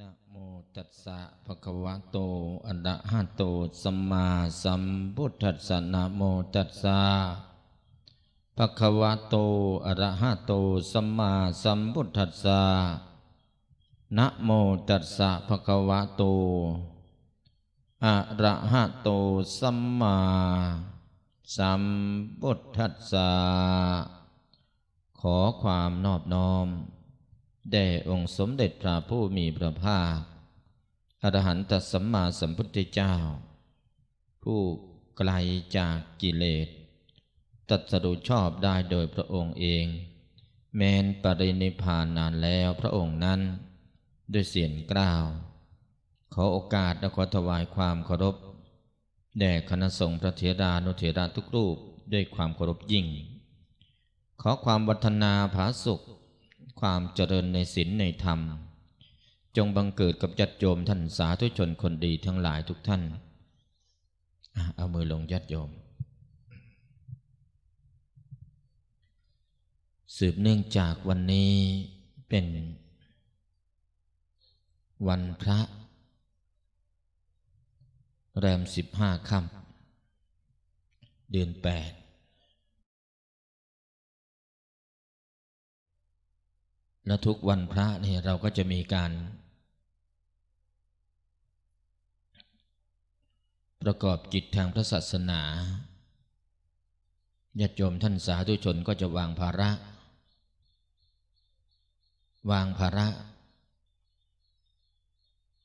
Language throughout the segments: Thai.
นะโมตัสสะภะคะวะโตอะระหะโตสัมมาสัมพุทธัสสะนะโมตัสสะภะคะวะโตอะระหะโตสัมมาสัมพุทธัสสะนะโมตัสสะภะคะวะโตอะระหะโตสัมมาสัมพุทธัสสะขอความนอบน้อม แด่องค์สมเด็จพระผู้มีพระภาค อรหันตสัมมาสัมพุทธเจ้า ผู้ไกลจากกิเลสตรัสรู้ชอบได้โดยพระองค์เอง แม้นปรินิพพานนานแล้วพระองค์นั้น ด้วยเสียงกล่าว ขอโอกาสและขอถวายความเคารพ แด่คณะสงฆ์พระเถรานุเถระทุกรูปด้วยความเคารพยิ่ง ขอความวัฒนาผาสุข ความเจริญในศีลในธรรม จงบังเกิดกับญาติโยมท่านสาธุชนคนดีทั้งหลายทุกท่านเอามือลงญาติโยม สืบเนื่องจากวันนี้เป็นวันพระ แรมสิบห้าค่ำเดือนแปด และทุกวันพระเนี่ยเราก็จะมีการ ประกอบกิจทางพระศาสนาญาติโยมท่านสาธุชนก็จะวางภาระ วางภาระ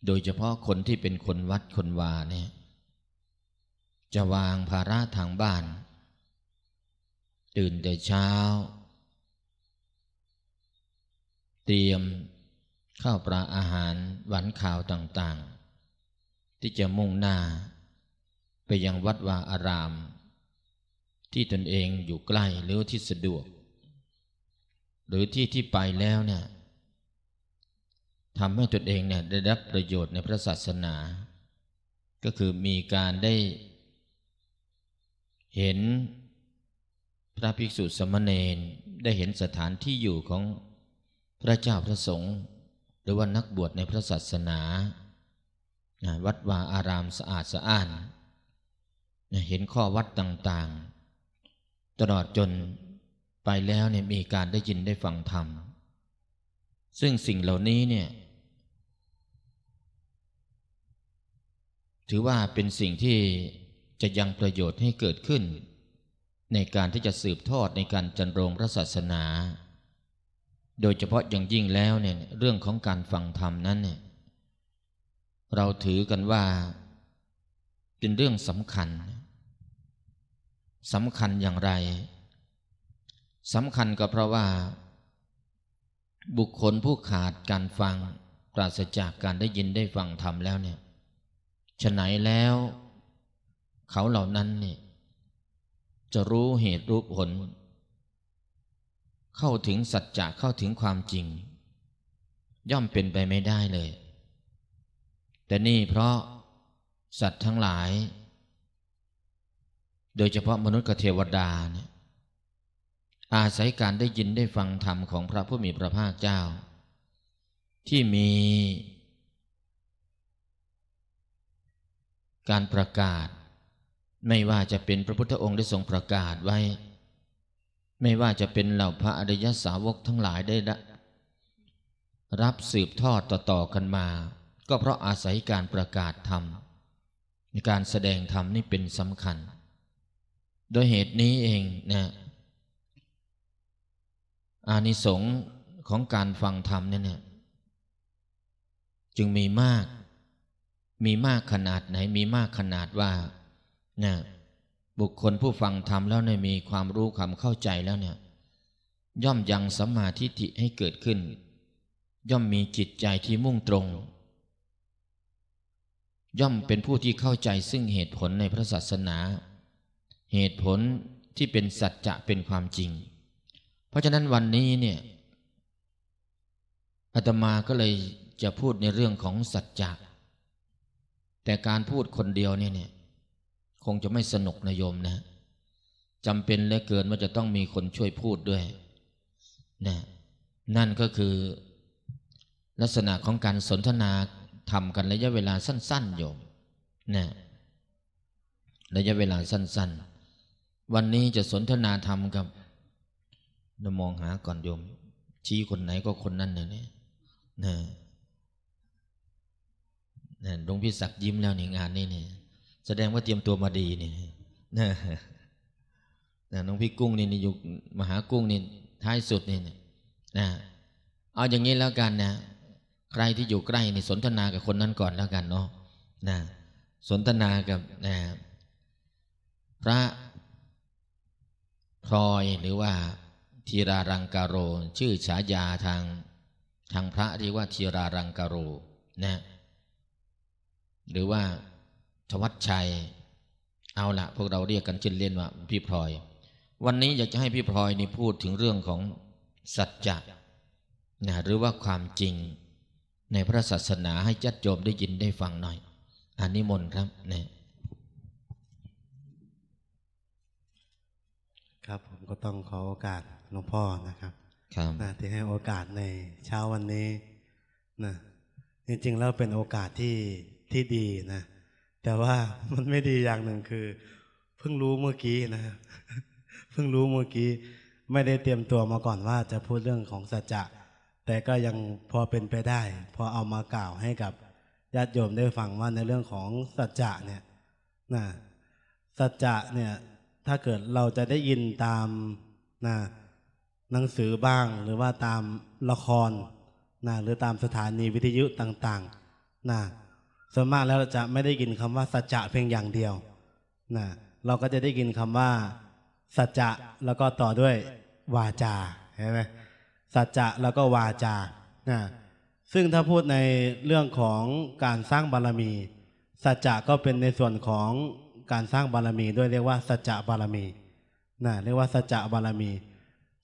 โดยเฉพาะคนที่เป็นคนวัดคนวาเนี่ยจะวางภาระทางบ้าน ตื่นแต่เช้า เตรียมข้าวปลาอาหารหวานข่าวต่างๆ ที่จะมุ่งหน้า ไปยังวัดวาอาราม ที่ตนเองอยู่ใกล้หรือที่สะดวก หรือที่ที่ไปแล้วเนี่ยทำให้ตนเองเนี่ยได้รับประโยชน์ในพระศาสนา ก็คือมีการได้ เห็นพระภิกษุสมณเณรได้เห็นสถานที่อยู่ของ พระเจ้าพระสงฆ์หรือว่านักบวชในพระศาสนา วัดวาอารามสะอาดสะอ้าน เห็นข้อวัดต่างๆ ตลอดจนไปแล้วเนี่ยมีการได้ยินได้ฟังธรรม ซึ่งสิ่งเหล่านี้เนี่ยถือว่าเป็นสิ่งที่จะยังประโยชน์ให้เกิดขึ้น ในการที่จะสืบทอดในการจันโรงพระศาสนา โดยเฉพาะอย่างยิ่งแล้วเนี่ยเรื่องของการฟังธรรมนั้นเนี่ยเราถือกันว่าเป็นเรื่องสำคัญสำคัญอย่างไรสำคัญก็เพราะว่า บุคคลผู้ขาดการฟังปราศจากการได้ยินได้ฟังธรรมแล้วเนี่ยฉะไหนแล้ว เขาเหล่านั้นเนี่ยจะรู้เหตุรู้ผล เข้าถึงสัจจะเข้าถึงความจริง ย่อมเป็นไปไม่ได้เลย แต่นี่เพราะสัตว์ทั้งหลาย โดยเฉพาะมนุษย์กับเทวดาเนี่ยอาศัยการได้ยินได้ฟังธรรมของพระผู้มีพระภาคเจ้า ที่มีการประกาศ ไม่ว่าจะเป็นพระพุทธองค์ได้ทรงประกาศไว้ ไม่ว่าจะเป็นเหล่าพระอริยสาวกทั้งหลายได้รับสืบทอดต่อๆกันมา ก็เพราะอาศัยการประกาศธรรมในการแสดงธรรมนี่เป็นสำคัญ โดยเหตุนี้เองนะอานิสงส์ของการฟังธรรมเนี่ยจึงมีมาก มีมากขนาดไหน มีมากขนาดว่านะ บุคคลผู้ฟังธรรมแล้วเนี่ยมีความรู้ความเข้าใจแล้วเนี่ย ย่อมยังสัมมาทิฏฐิให้เกิดขึ้น ย่อมมีจิตใจที่มุ่งตรง ย่อมเป็นผู้ที่เข้าใจซึ่งเหตุผลในพระศาสนา เหตุผลที่เป็นสัจจะเป็นความจริง เพราะฉะนั้นวันนี้เนี่ยอาตมาก็เลยจะพูดในเรื่องของสัจจะแต่การพูดคนเดียวเนี่ยเนี่ย คงจะไม่สนุกนะโยมนะจำเป็นเหลือเกินว่าจะต้องมีคนช่วยพูดด้วยนะนั่นก็คือ ลักษณะของการสนทนาทำกันระยะเวลาสั้น ๆ โยมนะระยะเวลาสั้น ๆ วันนี้จะสนทนาธรรมกับเรามองหาก่อนโยม ชี้คนไหนก็คนนั้นเนี่ยนะนะหลวงพี่ศักดิ์ยิ้มแล้วในงานนี้เนี่ย แสดงว่าเตรียมตัวมาดีนี่นะนะน้องพี่กุ้งนี่นี่อยู่มหากุ้งนี่ท้ายสุดนี่นะเอาอย่างนี้แล้วกันนะใครที่อยู่ใกล้นี่สนทนากับคนนั้นก่อนแล้วกันเนาะนะสนทนากับนะพระพลอยหรือว่าทีรารังการโร ชื่อฉายาทางทางพระเรียกว่าทีรารังการโรนะหรือว่า ทวัชชัย เอาละพวกเราเรียกกันชื่อเล่นว่าพี่พลอย วันนี้อยากจะให้พี่พลอยนี่พูดถึงเรื่องของสัจจะนะหรือว่าความจริง ในพระศาสนาให้จัดโยมได้ยินได้ฟังหน่อยอันนี้มนต์ครับนะครับผมก็ต้องขอโอกาสหลวงพ่อนะครับครับนะที่ให้โอกาสในเช้าวันนี้นะจริงๆแล้วเป็นโอกาสที่ที่ดีนะ แต่ว่ามันไม่ดีอย่างหนึ่งคือ เพิ่งรู้เมื่อกี้นะเพิ่งรู้เมื่อกี้ ไม่ได้เตรียมตัวมาก่อนว่าจะพูดเรื่องของสัจจะแต่ก็ยังพอเป็นไปได้ พอเอามากล่าวให้กับญาติโยมได้ฟังว่าในเรื่องของสัจจะเนี่ยนะสัจจะเนี่ยถ้าเกิดเราจะได้ยินตามนะหนังสือบ้างหรือว่าตามละครนะหรือตามสถานีวิทยุต่างๆนะ ส่วนมากแล้วเราจะไม่ได้ยินคำว่าสัจจะเพียงอย่างเดียวนะเราก็จะได้ยินคำว่าสัจจะแล้วก็ต่อด้วยวาจาเห็นไหมสัจจะแล้วก็วาจานะซึ่งถ้าพูดในเรื่องของการสร้างบารมี สัจจะก็เป็นในส่วนของการสร้างบารมี ด้วยเรียกว่าสัจจะบารมีนะเรียกว่าสัจจะบารมี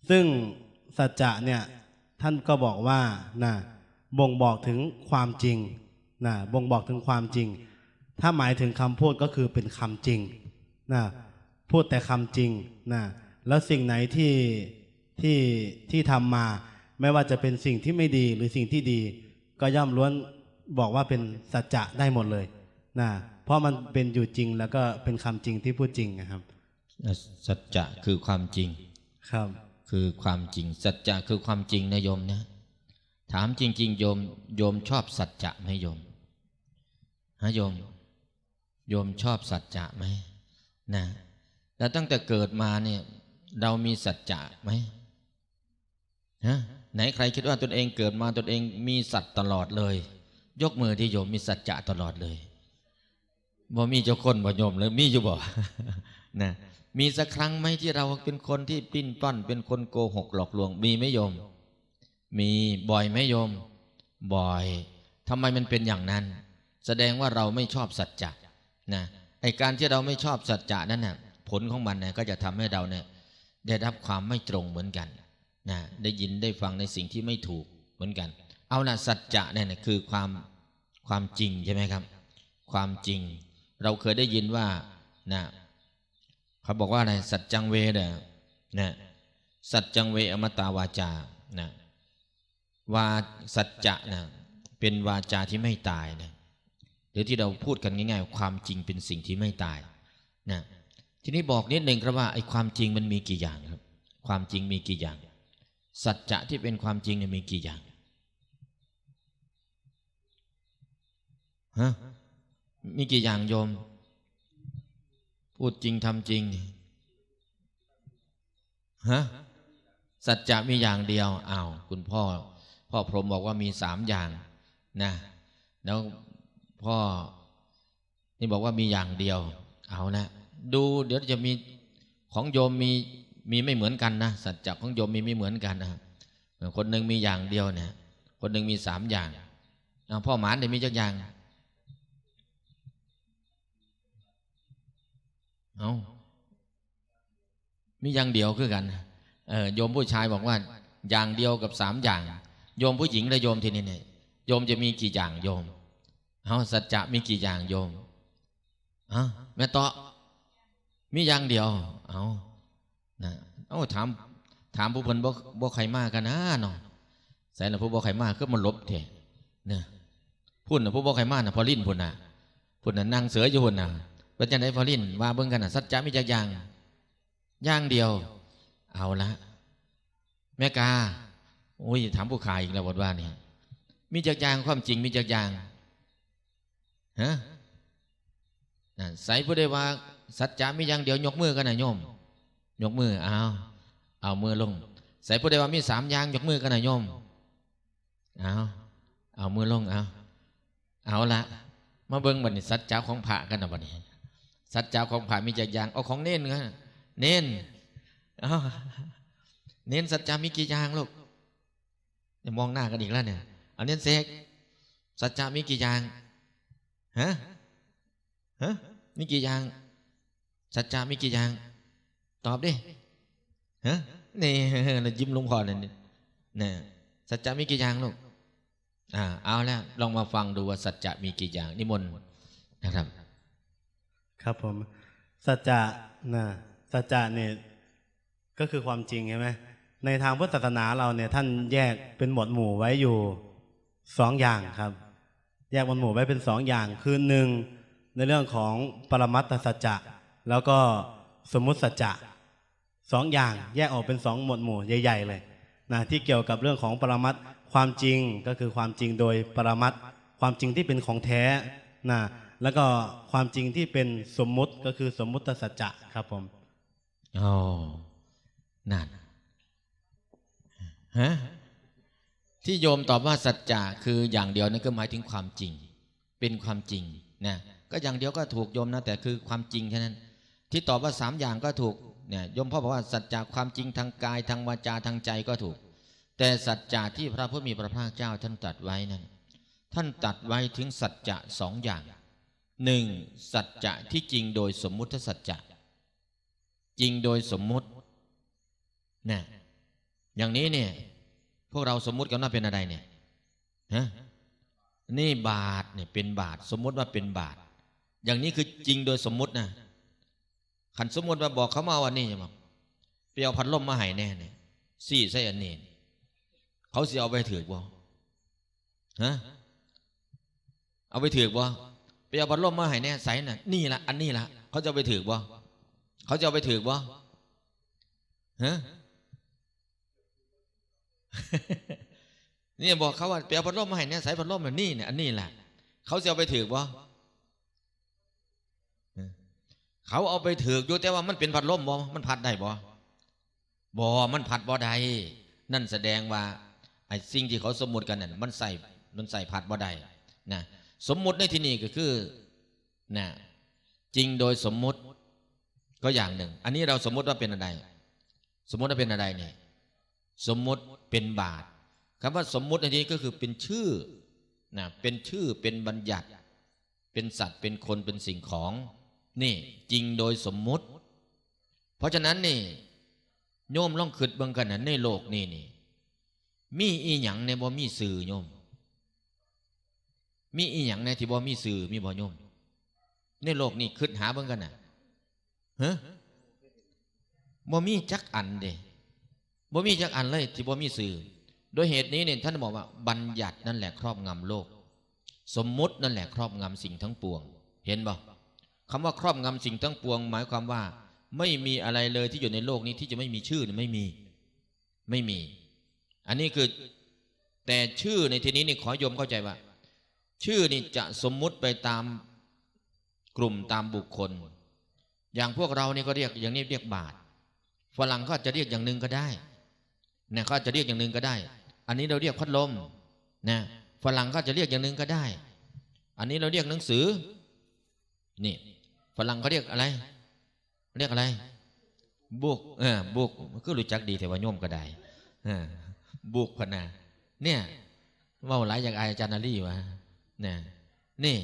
ซึ่งสัจจะเนี่ยท่านก็บอกว่านะบ่งบอกถึงความจริง นะบ่งบอกถึงความจริง ถ้าหมายถึงคำพูดก็คือเป็นคำจริงนะพูดแต่คำจริงนะแล้วสิ่งไหนที่ที่ที่ทำมา ไม่ว่าจะเป็นสิ่งที่ไม่ดีหรือสิ่งที่ดี ก็ย่อมล้วนบอกว่าเป็นสัจจะได้หมดเลยนะเพราะมันเป็นอยู่จริงแล้วก็เป็นคำจริงที่พูดจริงนะครับ สัจจะคือความจริงครับ คือความจริง สัจจะคือความจริงนะโยมนะถามจริง ๆ โยมโยมชอบสัจจะไหมโยม ฮะโยม โยมชอบสัจจะไหมนะแล้วตั้งแต่เกิดมาเนี่ย เรามีสัจจะไหมฮะไหนใครคิดว่าตนเองเกิดมาตนเองมีสัตว์ตลอดเลย ยกมือที่โยมมีสัจจะตลอดเลยบ่มีเจ้าคนบ่โยมเลยมีอยู่บ่นะมีสักครั้งไหมที่เราเป็นคนที่ปิ้นป้อนเป็นคนโกหกหลอกลวง มีไหมโยม มีบ่อยไหมโยม บ่อยทำไมมันเป็นอย่างนั้น แสดงว่าเราไม่ชอบสัจจะนะไอการที่เราไม่ชอบสัจจะนั้นน่ะผลของมันนี่ยก็จะทำให้เราเนี่ยได้รับความไม่ตรงเหมือนกันนะได้ยินได้ฟังในสิ่งที่ไม่ถูกเหมือนกัน เอานะสัจจะเนี่ยนะคือความความจริงใช่ไหมครับ ความจริง เราเคยได้ยินว่านะเขาบอกว่าอะไรสัจจังเวเนี่ยนะสัจจังเวอมตาวาจานะวาสัจจะนะเป็นวาจาที่ไม่ตายนะ หรือที่เราพูดกันง่ายๆความจริงเป็นสิ่งที่ไม่ตายนะทีนี้บอกนิดหนึ่งครับว่าไอ้ความจริงมันมีกี่อย่างครับ ความจริงมีกี่อย่าง สัจจะที่เป็นความจริงเนี่ยมีกี่อย่างฮะมีกี่อย่างโยม พูดจริงทำจริงฮะสัจจะมีอย่างเดียวอ้าวคุณพ่อ พ่อพรหมบอกว่ามีสามอย่างนะแล้ว พ่อ นี่บอกว่ามีอย่างเดียว เอานะดูเดี๋ยวจะมีของโยมมีมีไม่เหมือนกันนะสัจจะของโยมมีไม่เหมือนกันนะคนหนึ่งมีอย่างเดียวเนี่ย คนหนึ่งมีสามอย่างพ่อหมานได้มีจักอย่างเอามีอย่างเดียวคือกันเอโยมผู้ชายบอกว่า อย่างเดียวกับสามอย่าง โยมผู้หญิงและโยมทีนี้เนี่ยโยมจะมีกี่อย่างโยม เอาสัจจะมีกี่อย่างโยมฮะแม่ตอมีอย่างเดียว เอานะเอาถามถามผู้เพิ่นบ่บ่ใครมากกันนะเนาะใส่ละผู้บ่ใครมากคือมันลบเถอะเนี่ยพุ่นน่ะผู้บอกใครมาน่ะพอลินพุ่นน่ะพุ่นน่ะนั่งเสืออยู่พุ่นน่ะเป็นจังไดพอลินว่าเบิ่งกันน่ะสัจจะมีจักอย่างอย่างเดียว เอาละแม่กาโอ้ยถามผู้ขายอีกแล้วบทว่านี่มีจักอย่างความจริงมีจักอย่าง ฮะใส่ผู้ใดว่า สัจจะมีอย่างเดียวยกมือกันนะโยม ยกมือเอาเอามือลง ใส่ผู้ใดว่ามีสามอย่างยกมือกันนะโยมเอาเอามือลงเอาเอาละมาเบิ้งบันี้สัจจะของพระกันนะบัดนี้ สัจจะของพระมีจักอย่างเอาของเน้นกันเน้นเอาเน้นสัจจะมีกี่อย่างลูกมองหน้ากันอีกแล้วเนี่ยเอาเน้นเสกสัจจะมีกี่อย่าง ฮะฮะมีกี่อย่าง สัจจะมีกี่อย่าง ตอบดิฮะนี่เรายิ้มลงคอเลยนี่สัจจะมีกี่อย่างลูกอ่าเอาแล้วลองมาฟังดูว่าสัจจะมีกี่อย่าง นิมนต์นะครับ ครับผม สัจจะนะสัจจะเนี่ยก็คือความจริงใช่ไหมในทางพุทธศาสนาเราเนี่ยท่านแยกเป็นหมวดหมู่ไว้อยู่สองอย่างครับ แยกหมวดหมู่ไว้เป็นสองอย่างคือหนึ่งในเรื่องของปรมัตถสัจจะแล้วก็สมมุติสัจจะสองอย่างแยกออกเป็นสองหมวดหมู่ใหญ่ๆเลยนะที่เกี่ยวกับเรื่องของปรมัตถความจริงก็คือความจริงโดยปรมัตถความจริงที่เป็นของแท้นะแล้วก็ความจริงที่เป็นสมมุติก็คือสมมุติสัจจะครับผมอ๋อนั่นฮะ ที่โยมตอบว่าสัจจะคืออย่างเดียวนั่นก็หมายถึงความจริง เป็นความจริงนะก็อย่างเดียวก็ถูกโยมนะแต่คือความจริงแค่นั้น ที่ตอบว่าสามอย่างก็ถูกเนี่ยโยมพ่อบอกว่าสัจจะความจริงทางกายทางวาจาทางใจก็ถูก แต่สัจจะที่พระพุทธมีพระภาคเจ้าท่านตรัดไว้นั้นท่านตัดไว้ถึงสัจจะสองอย่างหนึ่งสัจจะที่จริงโดยสมมุติสัจจะจริงโดยสมมุตินะอย่างนี้เนี่ย พวกเราสมมุติกันว่าเป็นอะไรเนี่ยฮะนี่บาทเนี่ยเป็นบาท สมมุติว่าเป็นบาท อย่างนี้คือจริงโดยสมมุตินะขันสมมุติว่าบอกเขามาวันนี้จะบอกไปเอาพัดลมมาให้แน่เนี่ยสี่ใส่อันนี้เขาเสิเอาไปถือบ่ฮะเอาไปถือบ่ไปเอาพัดลมมาให้แน่ใส่น่ะนี่ละอันนี้ละเขาจะไปถือบ่เขาจะเอาไปถือบ่ฮะ นี่บอกเขาว่าไปเอาพัดลมมาให้เนี่ยสายพัดลมแบบนี้เนี่ยอันนี้แหละเขาจะเอาไปถือบ่เขาเอาไปถืออยู่แต่ว่ามันเป็นพัดลมบ่มันพัดได้บ่บ่มันพัดบ่ได้นั่นแสดงว่าไอ้สิ่งที่เขาสมมุติกันนั่นมันใส่มันใส่พัดบ่ได้นะสมมุติในที่นี้ก็คือนะจริงโดยสมมุติก็อย่างหนึ่ง อันนี้เราสมมุติว่าเป็นอะไร สมมุติว่าเป็นอะไรเนี่ย สมมติเป็นบาทคำว่าสมมติอันนี้ก็คือเป็นชื่อนะเป็นชื่อเป็นบัญญัติ เป็นสัตว์เป็นคนเป็นสิ่งของ นี่จริงโดยสมมุติ เพราะฉะนั้นนี่ โยมล่องขึ้นเบิ่งกันนะในโลกนี่นี่ มีอีหยังในบ่มีสื่อโยม มีอีหยังในที่บ่มีสื่อมีบ่โยม ในโลกนี่ขึ้นหาเบิ่งกันนะฮะบ่มีจักอันเด้ บ่มีจักอันเลยที่บ่มีสื่อ โดยเหตุนี้เนี่ยท่านบอกว่าบัญญัตินั่นแหละครอบงำโลก สมมุตินั่นแหละครอบงำสิ่งทั้งปวง เห็นบ่คำว่าครอบงำสิ่งทั้งปวง หมายความว่า ไม่มีอะไรเลยที่อยู่ในโลกนี้ที่จะไม่มีชื่อไม่มี ไม่มี อันนี้คือแต่ชื่อในที่นี้นี่ขอโยมเข้าใจว่า ชื่อนี่จะสมมุติไปตามกลุ่มตามบุคคล อย่างพวกเรานี่ก็เรียกอย่างนี้เรียกบาทฝรั่งก็จะเรียกอย่างหนึ่งก็ได้ นะเขาจะเรียกอย่างหนึ่งก็ได้ อันนี้เราเรียกพัดลมนะฝรั่งก็จะเรียกอย่างหนึ่งก็ได้ อันนี้เราเรียกหนังสือ นี่ฝรั่งเขาเรียกอะไร เรียกอะไรบุกเออบุกก็รู้จักดีแต่ว่าโยมก็ได้เออบุกพนาเนี่ยว่าหลายอย่างอาจารย์นารีวะเนี่ยนี่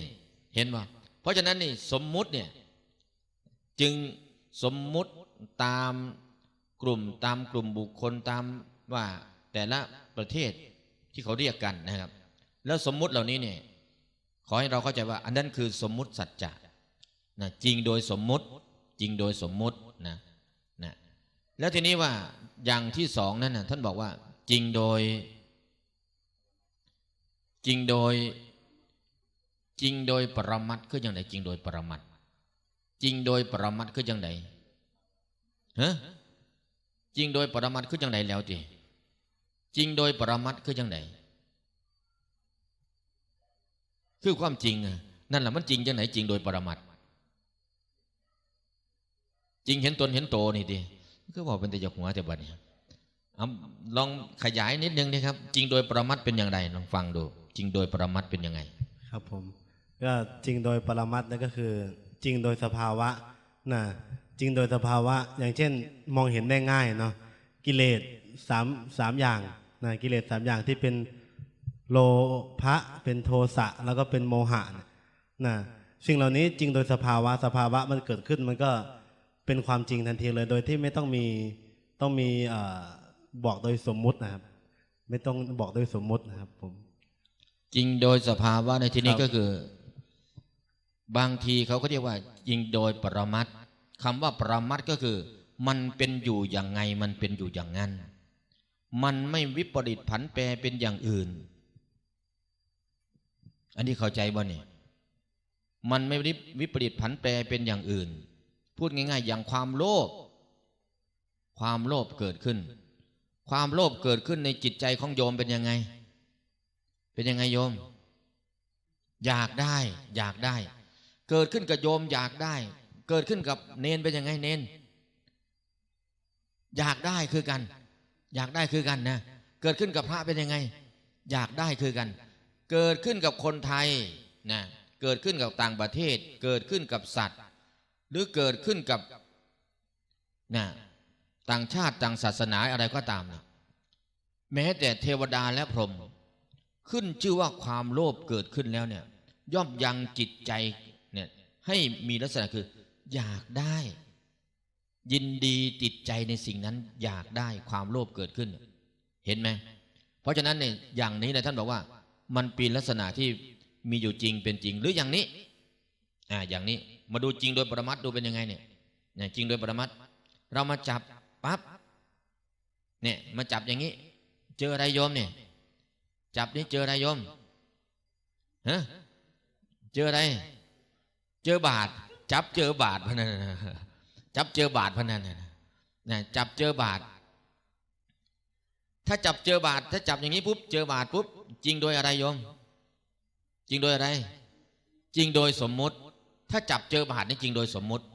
เห็นป่ะเพราะฉะนั้นนี่สมมุติเนี่ยจึงสมมุติตามกลุ่มตามกลุ่มบุคคลตาม ว่าแต่ละประเทศที่เขาเรียกกันนะครับ แล้วสมมุติเหล่านี้เนี่ยขอให้เราเข้าใจว่า อันนั้นคือสมมุติสัจจะนะจริงโดยสมมุติ จริงโดยสมมุตินะนะแล้วทีนี้ว่าอย่างที่สองนั่นนะท่านบอกว่า จริงโดย จริงโดย จริงโดยปรมัตถ์คืออย่างไรจริงโดยปรมัตถ์จริงโดยปรมัตถ์คืออย่างไรฮะจริงโดยปรมัตถ์คืออย่างไรแล้วจี จริงโดยปรมัตคือย่างไรคือความจริงนั่นแหละมันจริงจังไหนจริงโดยปรมัตจริงเห็นตนเห็นโตนี่ดิก็บอกเป็นแต่จากหัวแต่บัดเนี่ยลองขยายนิดนึงนะครับ จริงโดยปรมัตเป็นอย่างไรลองฟังดู จริงโดยปรมัตเป็นยังไง ครับผมก็จริงโดยปรมัตนั่นก็คือ จริงโดยสภาวะนะจริงโดยสภาวะ อย่างเช่น มองเห็นได้ง่ายเนาะ กิเลสสามสามอย่างนะกิเลสสามอย่างที่เป็นโลภะเป็นโทสะแล้วก็เป็นโมหะนะนะสิ่งเหล่านี้จริงโดยสภาวะสภาวะมันเกิดขึ้นมันก็เป็นความจริงทันทีเลยโดยที่ไม่ต้องมีต้องมีเอ่อบอกโดยสมมุตินะครับ ไม่ต้องบอกโดยสมมุตินะครับผมจริงโดยสภาวะในที่นี้ครับก็คือ บางทีเขาก็เรียกว่าจริงโดยปรมัตถ์คำว่าปรมัตถ์ก็คือ มันเป็นอยู่อย่างไงมันเป็นอยู่อย่างนั้น มันไม่วิปริตผันแปรเป็นอย่างอื่น อันนี้เข้าใจบ่เนี่ยมันไม่วิปริตผันแปรเป็นอย่างอื่น พูดง่าย ๆ อย่างความโลภความโลภเกิดขึ้น ความโลภเกิดขึ้นในจิตใจของโยมเป็นยังไง เป็นยังไงโยม อยากได้ อยากได้ เกิดขึ้นกับโยมอยากได้ เกิดขึ้นกับเนนเป็นยังไงเนน อยากได้คือกัน อยากได้คือกันนะเกิดขึ้นกับพระเป็นยังไง อยากได้คือกัน เกิดขึ้นกับคนไทยนะเกิดขึ้นกับต่างประเทศ เกิดขึ้นกับสัตว์ หรือเกิดขึ้นกับนะต่างชาติต่างศาสนาอะไรก็ตามนะแม้แต่เทวดาและพรหมขึ้นชื่อว่าความโลภเกิดขึ้นแล้วเนี่ยย่อมยังจิตใจเนี่ยให้มีลักษณะคือ อยากได้ ยินดีติดใจในสิ่งนั้นอยากได้ความโลภเกิดขึ้น เห็นไหมเพราะฉะนั้นเนี่ยอย่างนี้นะท่านบอกว่า มันเป็นลักษณะที่มีอยู่จริงเป็นจริงหรืออย่างนี้อ่าอย่างนี้มาดูจริงโดยปรมัตถ์ดูเป็นยังไงเนี่ยเนี่ยจริงโดยปรมัตถ์เรามาจับปั๊บเนี่ยมาจับอย่างนี้ เจออะไรโยมเนี่ยจับนี่เจออะไรโยมฮะเจออะไร เจอบาท จับเจอบาทพะนันน่ะ จับเจอบาทพนันน่ะนะจับเจอบาท ถ้าจับเจอบาท ถ้าจับอย่างนี้ปุ๊บเจอบาทปุ๊บจริงโดยอะไรโยม จริงโดยอะไร จริงโดยสมมุติ ถ้าจับเจอบาทนี่จริงโดยสมมุติ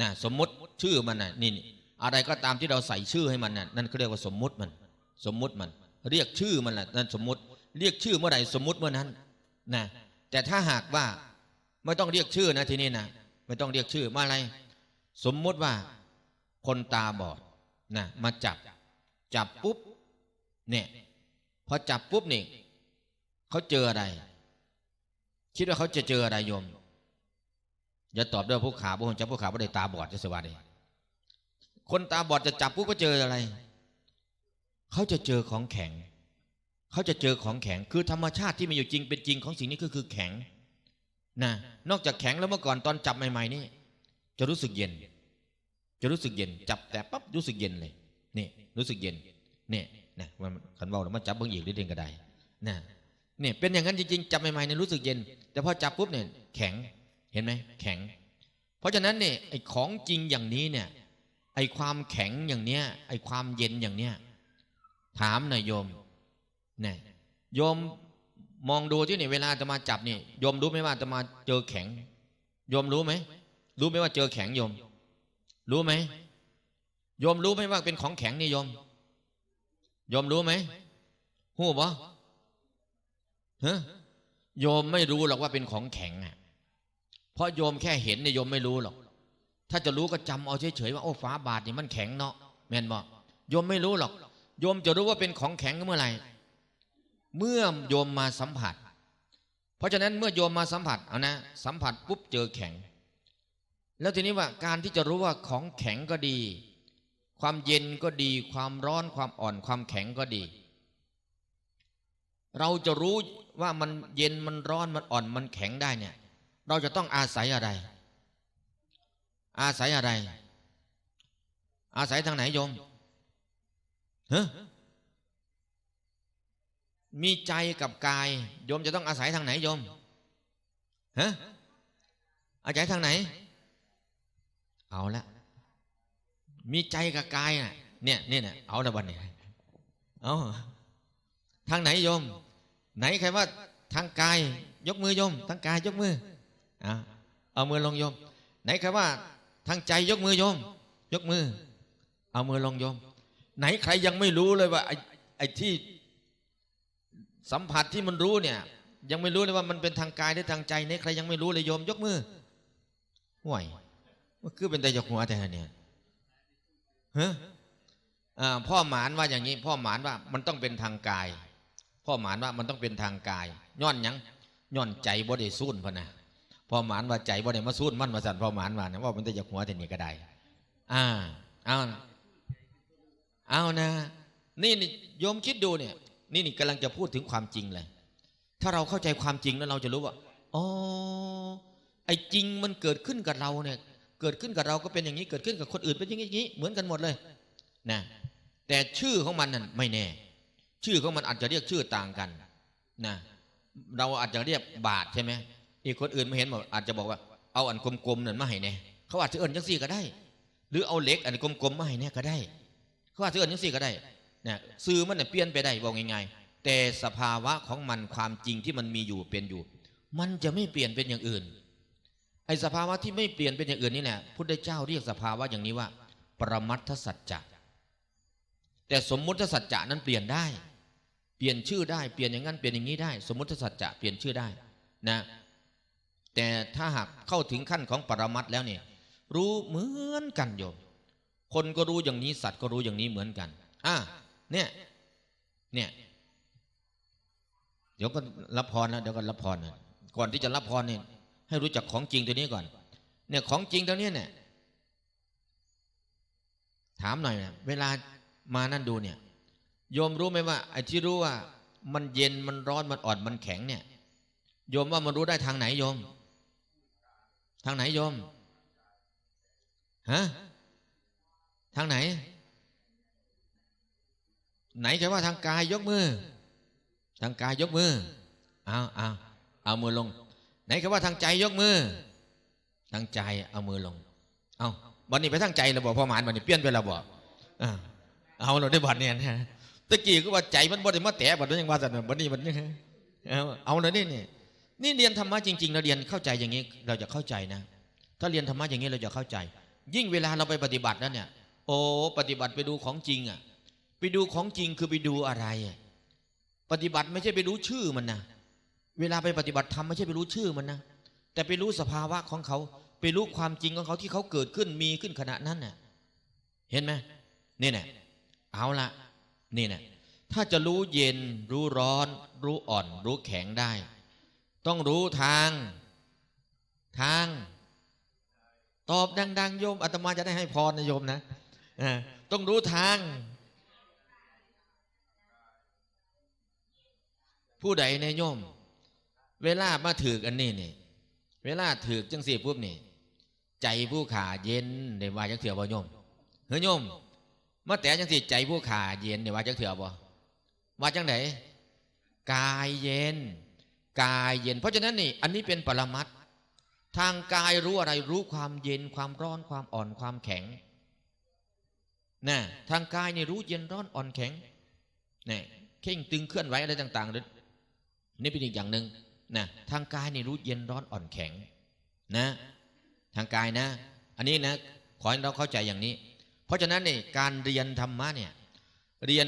นะสมมุติชื่อมันน่ะนี่อะไรก็ตามที่เราใส่ชื่อให้มันน่ะนั่นเขาเรียกว่าสมมุติมัน สมมุติมัน เรียกชื่อมันแหละนั่นสมมุติ เรียกชื่อเมื่อไหร่สมมุติเมื่อนั้นนะแต่ถ้าหากว่าไม่ต้องเรียกชื่อนะทีนี้นะไม่ต้องเรียกชื่อมาอะไร สมมุติว่าคนตาบอดนะมาจับ จับปุ๊บเนี่ยพอจับปุ๊บนี่เขาเจออะไร คิดว่าเขาจะเจออะไรโยมอย่าตอบด้วยผู้ขาผู้คนจับผู้ขาผู้ใดตาบอดจะสวัสดีคนตาบอดจะจับปุ๊บก็เจออะไร เขาจะเจอของแข็ง เขาจะเจอของแข็ง คือธรรมชาติที่มีอยู่จริงเป็นจริงของสิ่งนี้ก็คือแข็งนะนอกจากแข็งแล้วเมื่อก่อนตอนจับใหม่ๆนี่ จะรู้สึกเย็น จะรู้สึกเย็น จับแต่ปั๊บรู้สึกเย็นเลยนี่รู้สึกเย็นนี่นะมันขันเบาแล้วมันจับเบื้องอีกหรือเด่นก็ได้นะเนี่ยเป็นอย่างนั้นจริงๆจับใหม่ๆเนี่ยรู้สึกเย็น แต่พอจับปุ๊บเนี่ยแข็งเห็นไหมแข็ง เพราะฉะนั้นเนี่ยไอ้ของจริงอย่างนี้เนี่ยไอ้ความแข็งอย่างเนี้ยไอ้ความเย็นอย่างเนี้ยถามหน่อยโยมเนี่ยโยมมองดูที่นี่เวลาจะมาจับเนี่ยโยมรู้ไหมว่าจะมาเจอแข็งโยมรู้ไหม รู้ไหมว่าเจอแข็งโยม รู้ไหมโยมรู้ไหมว่าเป็นของแข็งนี่โยมโยมรู้ไหมหูบ่ฮะโยมไม่รู้หรอกว่าเป็นของแข็งอะ เพราะโยมแค่เห็นเนี่ยโยมไม่รู้หรอก ถ้าจะรู้ก็จำเอาเฉยๆว่าโอ้ฟ้าบาทนี่มันแข็งเนาะแม่นบอกโยมไม่รู้หรอก โยมจะรู้ว่าเป็นของแข็งเมื่อไหร่เมื่อโยมมาสัมผัส เพราะฉะนั้นเมื่อโยมมาสัมผัสเอานะ สัมผัสปุ๊บเจอแข็ง แล้วทีนี้ว่าการที่จะรู้ว่าของแข็งก็ดี ความเย็นก็ดี ความร้อนความอ่อนความแข็งก็ดี เราจะรู้ว่ามันเย็นมันร้อนมันอ่อนมันแข็งได้เนี่ย เราจะต้องอาศัยอะไร อาศัยอะไร อาศัยทางไหนโยมฮะมีใจกับกายโยมจะต้องอาศัยทางไหนโยมฮะอาศัยทางไหน เอาละมีใจกับกายน่ะเนี่ยเนี่ยเนี่ยเอาละวันนี้เอาทางไหนโยม ไหนใครว่า ทางกาย ยกมือโยม ทางกายยกมืออะเอามือลงโยม ไหนใครว่า ทางใจยกมือโยม ยกมือ เอามือลงโยม ไหนใครยังไม่รู้เลยว่าไอ้ไอ้ที่สัมผัสที่มันรู้เนี่ย ยังไม่รู้เลยว่ามันเป็นทางกายหรือทางใจเนี่ยใครยังไม่รู้เลยโยม ยกมือห่วย มันคือเป็นแต่ยกหัวแต่เนี่ยฮะพ่อหมานว่าอย่างนี้ พ่อหมานว่ามันต้องเป็นทางกาย พ่อหมานว่ามันต้องเป็นทางกายย้อนยังย้อนใจบ่ได้สู้นพะนะพ่อหมานว่าใจบ่ได้มาสู้นมันมาสั่นพ่อหมานว่านะว่ามันแต่ยกหัวแต่นี่ก็ได้ อ่าเอานะเอานะ นี่นี่โยมคิดดูเนี่ย นี่นี่กำลังจะพูดถึงความจริงเลย ถ้าเราเข้าใจความจริงแล้วเราจะรู้ว่าอ๋อไอ้จริงมันเกิดขึ้นกับเราเนี่ย เกิดขึ้นกับเราก็เป็นอย่างนี้เกิดขึ้นกับคนอื่นเป็นอย่างนี้เหมือนกันหมดเลยนะแต่ชื่อของมันนั่นไม่แน่ ชื่อของมันอาจจะเรียกชื่อต่างกันนะเราอาจจะเรียกบาทใช่ไหมอีกคนอื่นไม่เห็นบอกอาจจะบอกว่า เอาอันกลมๆนั่นมาให้แน่เขาอาจจะเอิญจังสี่ก็ได้ หรือเอาเหล็กอันกลมๆมาให้แน่ก็ได้ เขาอาจจะเอิญจังสี่ก็ได้นะซื้อมันเนี่ยเปลี่ยนไปได้บอกง่ายๆแต่สภาวะของมันความจริงที่มันมีอยู่เป็นอยู่ มันจะไม่เปลี่ยนเป็นอย่างอื่น ไอ้สภาวะที่ไม่เปลี่ยนเป็นอย่างอื่นนี่แหละพุทธเจ้าเรียกสภาวะอย่างนี้ว่า ปรมัตถสัจจะแต่สมมุติสัจจะนั้นเปลี่ยนได้ เปลี่ยนชื่อได้เปลี่ยนอย่างนั้นเปลี่ยนอย่างนี้ได้ สมมุติสัจจะเปลี่ยนชื่อได้นะ แต่ถ้าหากเข้าถึงขั้นของปรมัตถ์แล้วเนี่ยรู้เหมือนกันโยมคนก็รู้อย่างนี้สัตว์ก็รู้อย่างนี้เหมือนกันอะเนี่ยเนี่ยเดี๋ยวก็รับพรนะเดี๋ยวก็รับพรนะก่อนที่จะรับพรเนี่ย ให้รู้จักของจริงตัวนี้ก่อน เนี่ยของจริงตัวนี้เนี่ยถามหน่อยนะเวลามานั่นดูเนี่ย โยมรู้ไหมว่าไอ้ที่รู้ว่า มันเย็นมันร้อนมันอ่อนมันแข็งเนี่ย โยมว่ามันรู้ได้ทางไหนโยม ทางไหนโยมฮะทางไหน ไหนจะว่าทางกายยกมือ ทางกายยกมือเอาเอาเอามือลง ไหนคำว่าทางใจยกมือ ทางใจเอามือลง เอาวันนี้ไปทางใจเราบอกพ่อหมานวันนี้เปลี่ยนไปเราบอกเอาเราได้บัดเนี่ยนะตะกี้ก็ว่าใจมันบ่ได้มาแตะบัดนั้ยังว่าสันบัดนี้บัดนี้เอาเอาเลยนี่นี่นี่เรียนธรรมะจริงๆเราเรียนเข้าใจอย่างนี้ เราจะเข้าใจนะ ถ้าเรียนธรรมะอย่างนี้เราจะเข้าใจ ยิ่งเวลาเราไปปฏิบัติแล้วเนี่ย โอ้ปฏิบัติไปดูของจริงอะ ไปดูของจริงคือไปดูอะไร ปฏิบัติไม่ใช่ไปรู้ชื่อมันนะ เวลาไปปฏิบัติธรรมไม่ใช่ไปรู้ชื่อมันนะแต่ไปรู้สภาวะของเขา ไปรู้ความจริงของเขาที่เขาเกิดขึ้นมีขึ้นขณะนั้นน่ะ เห็นไหมนี่แน่เอาละนี่แน่ถ้าจะรู้เย็น รู้ร้อน รู้อ่อน รู้แข็งได้ ต้องรู้ทาง ทาง ตอบดังๆโยมอาตมาจะได้ให้พรนะโยมนะต้องรู้ทาง ผู้ใดในโยม เวลามาถืออันนี้นี่ เวลาถือจังสี่ปุ๊บนี่ ใจผู้ขาเย็นเดี๋ยวว่าจักเถื่อบ่โยมเฮ้ยโยมมาแต่จังสี่ใจผู้ขาเย็นเดี๋ยวว่าจักเถื่อบ่ว่าจังไหนกายเย็น กายเย็น เพราะฉะนั้นนี่ อันนี้เป็นปรมัตทางกายรู้อะไรรู้ความเย็นความร้อนความอ่อนความแข็งนะทางกายนี่รู้เย็นร้อนอ่อนแข็งนี่เข่งตึงเคลื่อนไหวอะไรต่างๆนี่เป็นอีกอย่างหนึ่ง นะทางกายนี่รู้เย็นร้อนอ่อนแข็งนะ ทางกายนะ อันนี้นะ ขอให้เราเข้าใจอย่างนี้ เพราะฉะนั้นเนี่ยการเรียนธรรมะเนี่ยเรียน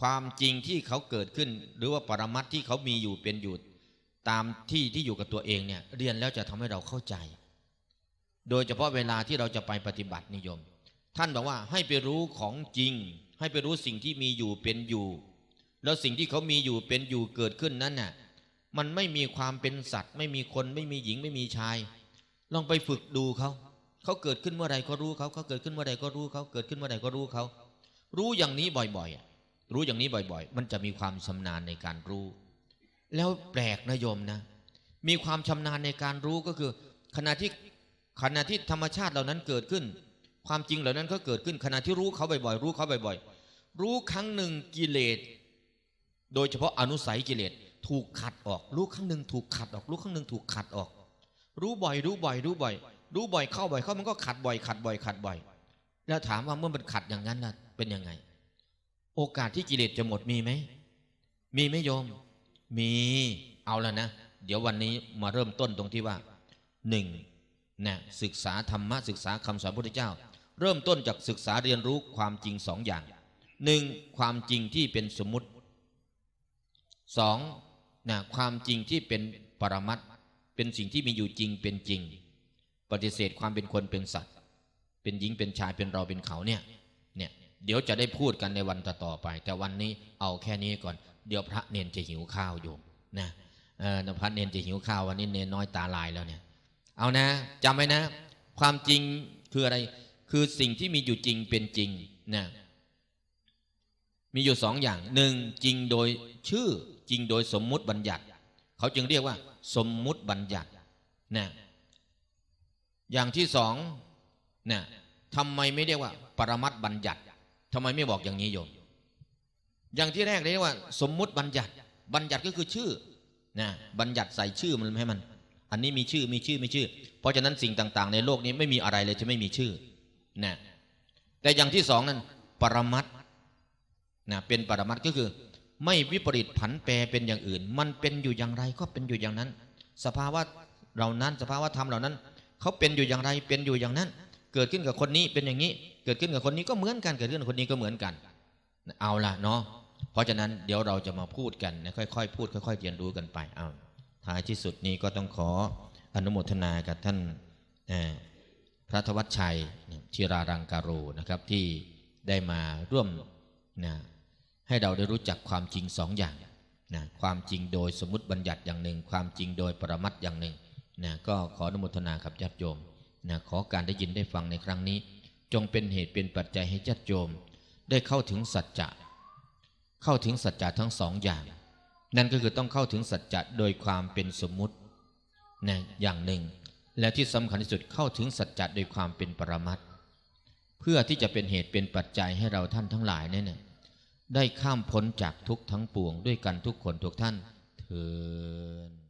ความจริงที่เขาเกิดขึ้น หรือว่าปรมัตที่เขามีอยู่เป็นอยู่ตามที่ที่อยู่กับตัวเองเนี่ยเรียนแล้วจะทำให้เราเข้าใจ โดยเฉพาะเวลาที่เราจะไปปฏิบัตินิยม ท่านบอกว่าให้ไปรู้ของจริง ให้ไปรู้สิ่งที่มีอยู่เป็นอยู่ แล้วสิ่งที่เขามีอยู่เป็นอยู่เกิดขึ้นนั้นน่ะ มันไม่มีความเป็นสัตว์ ไม่มีคนไม่มีหญิงไม่มีชาย ลองไปฝึกดูเขาเขาเกิดขึ้นเมื่อใดก็รู้เขาเขาเกิดขึ้นเมื่อใดก็รู้เขาเกิดขึ้นเมื่อใดก็รู้เขารู้อย่างนี้บ่อยๆอะรู้อย่างนี้บ่อยๆ มันจะมีความชำนาญในการรู้ แล้วแปลกนะโยมนะ มีความชำนาญในการรู้ก็คือ ขณะที่ขณะที่ธรรมชาติเหล่านั้นเกิดขึ้น ความจริงเหล่านั้นก็เกิดขึ้นขณะที่รู้เขาบ่อยๆ รู้เขาบ่อยๆ รู้ครั้งหนึ่งกิเลส โดยเฉพาะอนุสัยกิเลส ถูกขัดออก รู้ครั้งหนึ่งถูกขัดออก รู้ครั้งหนึ่งถูกขัดออก รู้บ่อย รู้บ่อย รู้บ่อย รู้บ่อยเข้าบ่อยเข้ามันก็ขัดบ่อย ขัดบ่อย ขัดบ่อย แล้วถามว่าเมื่อมันขัดอย่างนั้นนะเป็นยังไง โอกาสที่กิเลสจะหมดมีไหมมีไหมโยม มีเอาแล้วนะ เดี๋ยววันนี้มาเริ่มต้นตรงที่ว่าหนึ่งนะศึกษาธรรมะศึกษาคำสอนพระพุทธเจ้า เริ่มต้นจากศึกษาเรียนรู้ความจริงสองอย่างหนึ่งความจริงที่เป็นสมมติสอง นะความจริงที่เป็นปรมัตถ์เป็นสิ่งที่มีอยู่จริงเป็นจริง ปฏิเสธความเป็นคนเป็นสัตว์ เป็นหญิงเป็นชายเป็นเราเป็นเขาเนี่ยเนี่ยเดี๋ยวจะได้พูดกันในวันต่อๆไป แต่วันนี้เอาแค่นี้ก่อน เดี๋ยวพระเนนจะหิวข้าวโยมนะเออพระเนนจะหิวข้าววันนี้เนนน้อยตาลายแล้วเนี่ย เอานะจำไว้นะ ความจริงคืออะไรคือสิ่งที่มีอยู่จริงเป็นจริงนะ มีอยู่สองอย่างหนึ่งจริงโดยชื่อจริงโดยสมมุติบัญญัติ เขาจึงเรียกว่า สมมุติบัญญัตินะอย่างที่สองนะทำไมไม่เรียกว่า ปรมัตบัญญัติทำไมไม่บอกอย่างนี้โยม อย่างที่แรกเรียกว่า สมมุติบัญญัติ บัญญัติก็คือชื่อนะบัญญัติใส่ชื่อมันให้มัน อันนี้มีชื่อมีชื่อมีชื่อ เพราะฉะนั้นสิ่งต่าง ๆ ในโลกนี้ไม่มีอะไรเลยที่ไม่มีชื่อนะแต่อย่างที่สองนั้น ปรมัตถ นะเป็นปรมัตถ์ก็คือ ไม่วิปริตผันแปรเป็นอย่างอื่น มันเป็นอยู่อย่างไรก็เป็นอยู่อย่างนั้น สภาวะเหล่านั้นสภาวะธรรมเหล่านั้นเขาเป็นอยู่อย่างไรเป็นอยู่อย่างนั้น เกิดขึ้นกับคนนี้เป็นอย่างนี้ เกิดขึ้นกับคนนี้ก็เหมือนกันเกิดขึ้นกับคนนี้ก็เหมือนกัน เอาล่ะเนาะเพราะฉะนั้นเดี๋ยวเราจะมาพูดกันนะค่อยๆพูดค่อย ๆ เรียนรู้กันไปเอาท้ายที่สุดนี้ก็ต้องขออนุโมทนากับท่านพระธวัชชัยชิรารังการโรนะครับที่ได้มาร่วม นะให้เราได้รู้จักความจริงสองอย่างนะความจริงโดยสมมติบัญญัติอย่างหนึ่ง ความจริงโดยปรมัตอย่างหนึ่งนะก็ขออนุโมทนากับญาติโยมนะขอการได้ยินได้ฟังในครั้งนี้ จงเป็นเหตุเป็นปัจจัยให้ญาติโยม ได้เข้าถึงสัจจะเข้าถึงสัจจะทั้งสองอย่าง นั่นก็คือต้องเข้าถึงสัจจะโดยความเป็นสมมุตินะอย่างหนึ่ง และที่สำคัญที่สุดเข้าถึงสัจจะโดยความเป็นปรมัตถ เพื่อที่จะเป็นเหตุเป็นปัจจัยให้เราท่านทั้งหลายเนี่ยได้ข้ามพ้นจากทุกทั้งปวงด้วยกันทุกคนทุกท่านเถิด